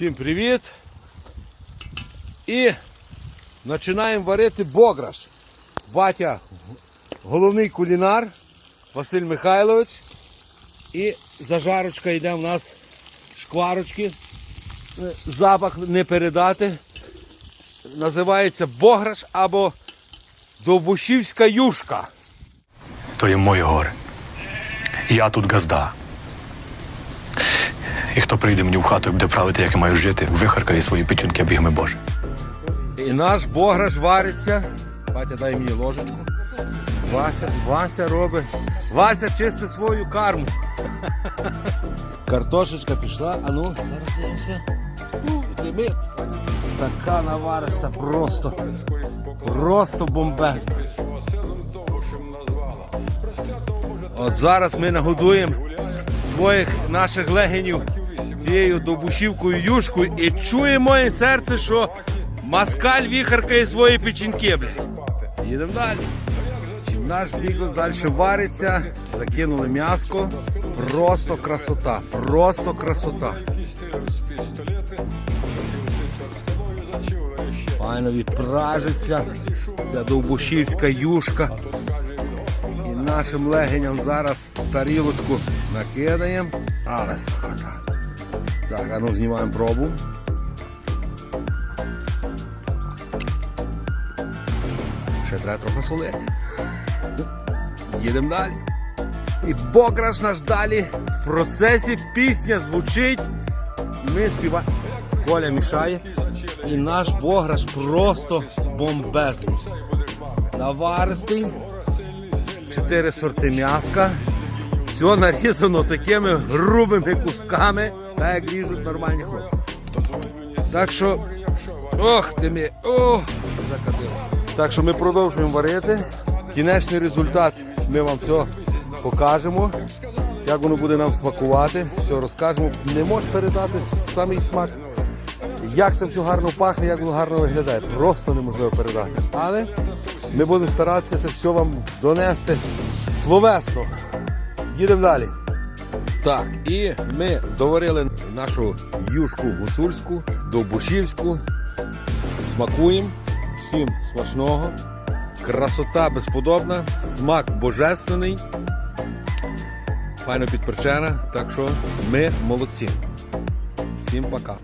Всім привіт! І починаємо варити бограш. Батя головний кулінар Василь Михайлович. І зажарочка йде в нас шкварочки. Е, Запах не передати. Називається бограш або довбушівська юшка. то є мої гори. Я тут газда. І хто прийде мені в хату і буде правити, як я маю жити, вихаркає свої печінки, бігми Боже. І наш бограш вариться. Батя, дай мені ложечку. Вася, Вася робить. Вася чистить свою карму. Картошечка пішла, а ну, зараз дивимося. Димит. Така навариста, просто. Просто бомбезна. От зараз ми нагодуємо своїх наших легенів цією добушівкою юшкою і чує моє серце, що маскаль віхаркає свої печінки, блядь. Їдемо далі. Наш бігус далі вариться, закинули м'яско. Просто красота, просто красота. Файно відпражиться ця довбушівська юшка. І нашим легеням зараз тарілочку накидаємо. Але смакота. Так, а ну знімаємо пробу. Ще треба трохи солити. Їдемо далі. І бограш наш далі. В процесі пісня звучить. Ми співаємо. Коля мішає. І наш бограш просто бомбезний. Наваристий. Чотири сорти м'яска. Все нарізано такими грубими кусками, так як ріжуть нормальні хлопці. Так що, ох ти мій, ох, закатило. Так що ми продовжуємо варити. Кінечний результат ми вам все покажемо. Як воно буде нам смакувати, все розкажемо. Не можеш передати самий смак. Як це все гарно пахне, як воно гарно виглядає. Просто неможливо передати. Але ми будемо старатися це все вам донести словесно. Їдемо далі. Так, і ми доварили нашу юшку гуцульську, довбушівську. Смакуємо. Всім смачного. Красота безподобна, смак божественний. Файно підперчена, так що ми молодці. Всім пока.